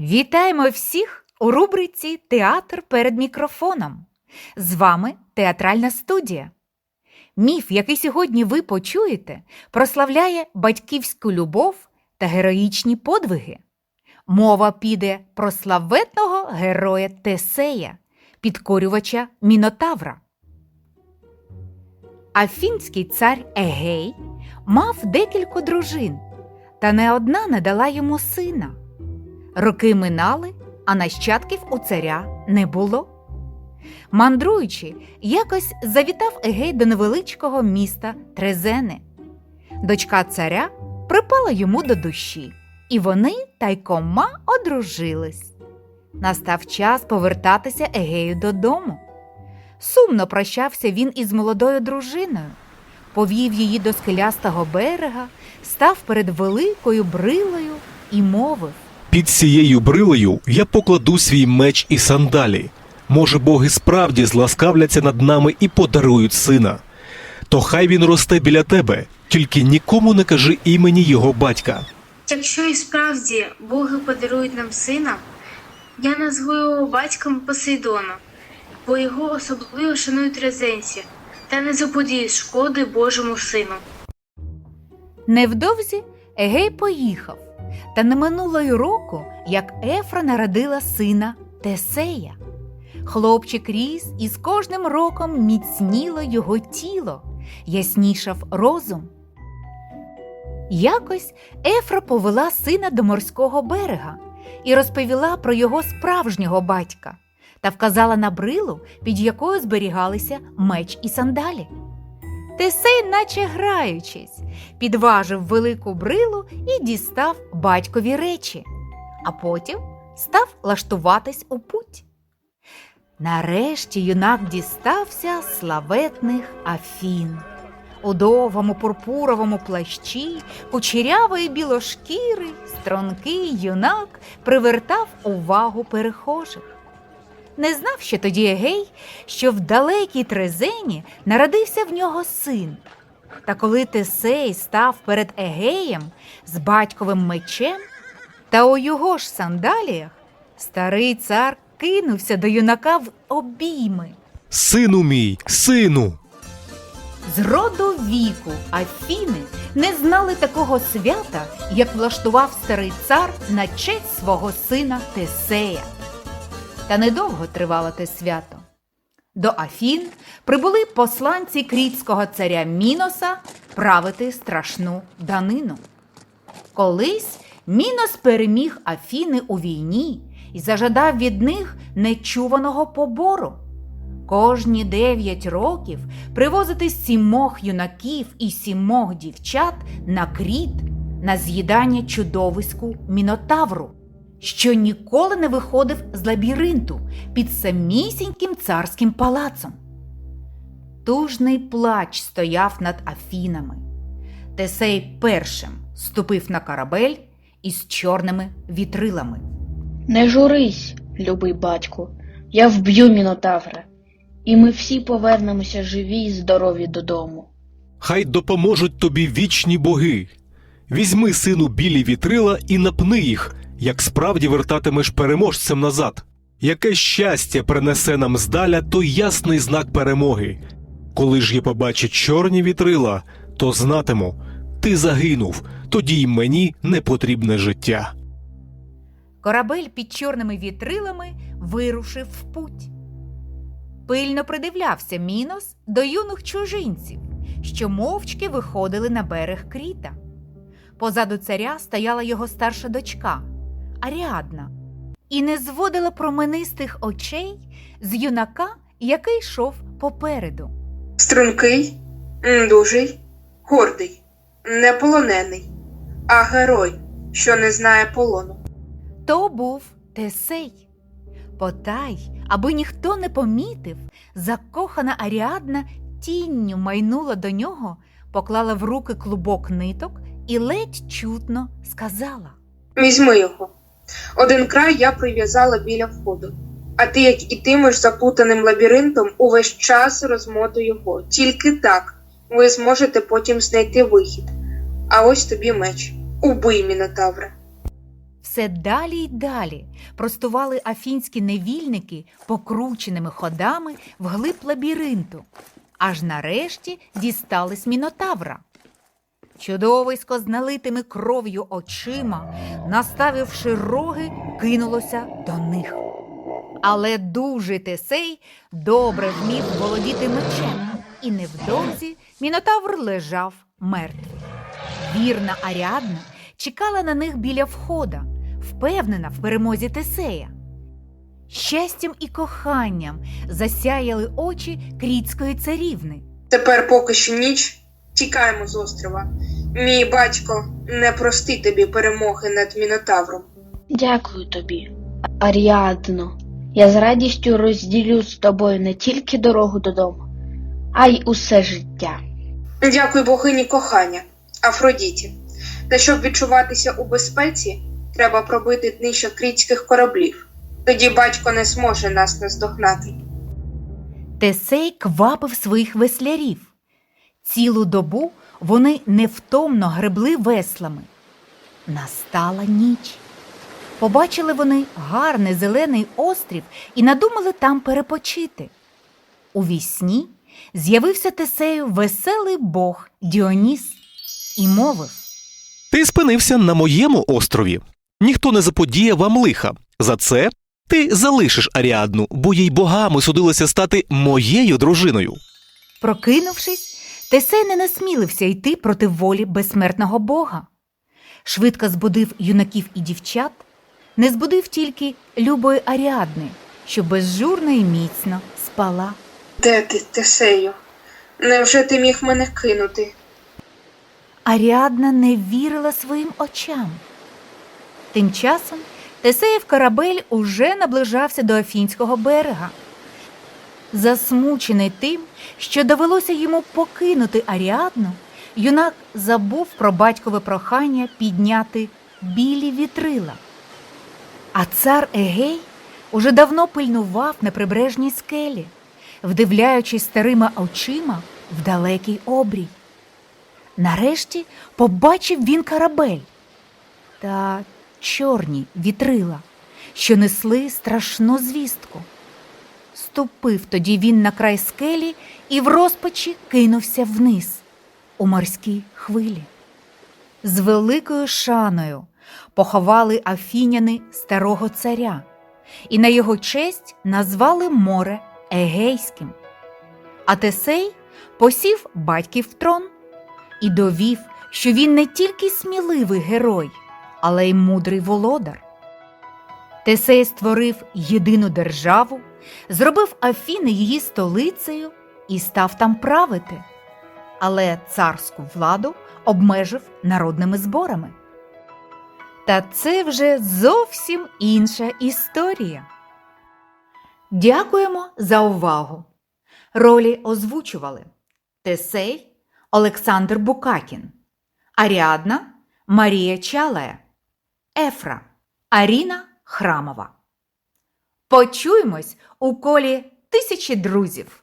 Вітаємо всіх у рубриці Театр перед мікрофоном. З вами театральна студія. Міф, який сьогодні ви почуєте, прославляє батьківську любов та героїчні подвиги. Мова піде про славетного героя Тесея, підкорювача Мінотавра. Афінський цар Егей мав декілька дружин, та не одна не дала йому сина. Роки минали, а нащадків у царя не було. Мандруючи, якось завітав Егей до невеличкого міста Трезени. Дочка царя припала йому до душі, і вони тайкома одружились. Настав час повертатися Егею додому. Сумно прощався він із молодою дружиною, повів її до скелястого берега, став перед великою брилою і мовив. Під цією брилею я покладу свій меч і сандалі. Може, боги справді зласкавляться над нами і подарують сина. То хай він росте біля тебе, тільки нікому не кажи імені його батька. Якщо і справді боги подарують нам сина, я назву його батьком Посейдона, бо його особливо шанують резенці, та не заподіють шкоди Божому сину. Невдовзі Егей поїхав, та не минуло й року, як Ефра народила сина Тесея. Хлопчик ріс, і з кожним роком міцніло його тіло, яснішав розум. Якось Ефра повела сина до морського берега і розповіла про його справжнього батька та вказала на брилу, під якою зберігалися меч і сандалі. Тесей, наче граючись, підважив велику брилу і дістав батькові речі, а потім став лаштуватись у путь. Нарешті юнак дістався славетних Афін. У довгому пурпуровому плащі, кучерявої білошкірий, стрункий юнак привертав увагу перехожих. Не знав ще тоді Егей, що в далекій Трезені народився в нього син. Та коли Тесей став перед Егеєм з батьковим мечем, та у його ж сандаліях, старий цар кинувся до юнака в обійми. Сину мій, сину. З роду віку Афіни не знали такого свята, як влаштував старий цар на честь свого сина Тесея. Та недовго тривало те свято. До Афін прибули посланці крітського царя Міноса правити страшну данину. Колись Мінос переміг Афіни у війні і зажадав від них нечуваного побору. Кожні дев'ять років привозити сімох юнаків і сімох дівчат на кріт на з'їдання чудовиську Мінотавру, що ніколи не виходив з лабіринту під самісіньким царським палацом. Тужний плач стояв над Афінами. Тесей першим ступив на корабель із чорними вітрилами. Не журись, любий батьку, я вб'ю мінотавра, і ми всі повернемося живі й здорові додому. Хай допоможуть тобі вічні боги. Візьми сину білі вітрила і напни їх, як справді вертатимеш переможцем назад. Яке щастя принесе нам здаля той ясний знак перемоги. Коли ж я побачу чорні вітрила, то знатиму, ти загинув, тоді й мені не потрібне життя. Корабель під чорними вітрилами вирушив в путь. Пильно придивлявся Мінос до юних чужинців, що мовчки виходили на берег кріта. Позаду царя стояла його старша дочка Аріадна, і не зводила променистих очей з юнака, який йшов попереду. Стрункий, дужий, гордий, не полонений, а герой, що не знає полону. То був Тесей. Потай, аби ніхто не помітив, закохана Аріадна тінню майнула до нього, поклала в руки клубок ниток і ледь чутно сказала. Візьми його. Один край я прив'язала біля входу, а ти, як ітимеш заплутаним лабіринтом, увесь час розмотуй його. Тільки так ви зможете потім знайти вихід. А ось тобі меч. Убий Мінотавра. Все далі й далі простували афінські невільники покрученими ходами вглиб лабіринту, аж нарешті дістались мінотавра. Чудовисько з налитими кров'ю очима, наставивши роги, кинулося до них. Але дужий Тесей добре вмів володіти мечем, і невдовзі мінотавр лежав мертвий. Вірна Аріадна чекала на них біля входа, впевнена в перемозі Тесея. Щастям і коханням засяяли очі крітської царівни. Тепер поки що ніч. Тікаємо з острова. Мій батько не простить тобі перемоги над Мінотавром. Дякую тобі, Аріадно. Я з радістю розділю з тобою не тільки дорогу додому, а й усе життя. Дякую богині кохання, Афродіті. Та щоб відчуватися у безпеці, треба пробити днища крітських кораблів. Тоді батько не зможе нас наздогнати. Тесей квапив своїх веслярів. Цілу добу вони невтомно гребли веслами. Настала ніч. Побачили вони гарний зелений острів і надумали там перепочити. У вісні з'явився Тесею веселий бог Діоніс і мовив. Ти спинився на моєму острові. Ніхто не заподіє вам лиха. За це ти залишиш Аріадну, бо їй богами судилося стати моєю дружиною. Прокинувшись, Тесей не насмілився йти проти волі безсмертного бога. Швидко збудив юнаків і дівчат, не збудив тільки любої Аріадни, що безжурно і міцно спала. Де ти, Тесею? Невже ти міг мене кинути? Аріадна не вірила своїм очам. Тим часом Тесеєв корабель уже наближався до Афінського берега. Засмучений тим, що довелося йому покинути Аріадну, юнак забув про батькове прохання підняти білі вітрила. А цар Егей уже давно пильнував на прибережній скелі, вдивляючись старими очима в далекий обрій. Нарешті побачив він корабель та чорні вітрила, що несли страшну звістку. Ступив тоді він на край скелі і в розпачі кинувся вниз у морські хвилі. З великою шаною поховали афіняни старого царя, і на його честь назвали море Егейським. А Тесей посів батьків трон і довів, що він не тільки сміливий герой, але й мудрий володар. Тесей створив єдину державу, зробив Афіни її столицею і став там правити, але царську владу обмежив народними зборами. Та це вже зовсім інша історія. Дякуємо за увагу. Ролі озвучували Тесей Олександр Букакін, Аріадна Марія Чале, Ефра Аріна Храмова. Почуємось у колі тисячі друзів.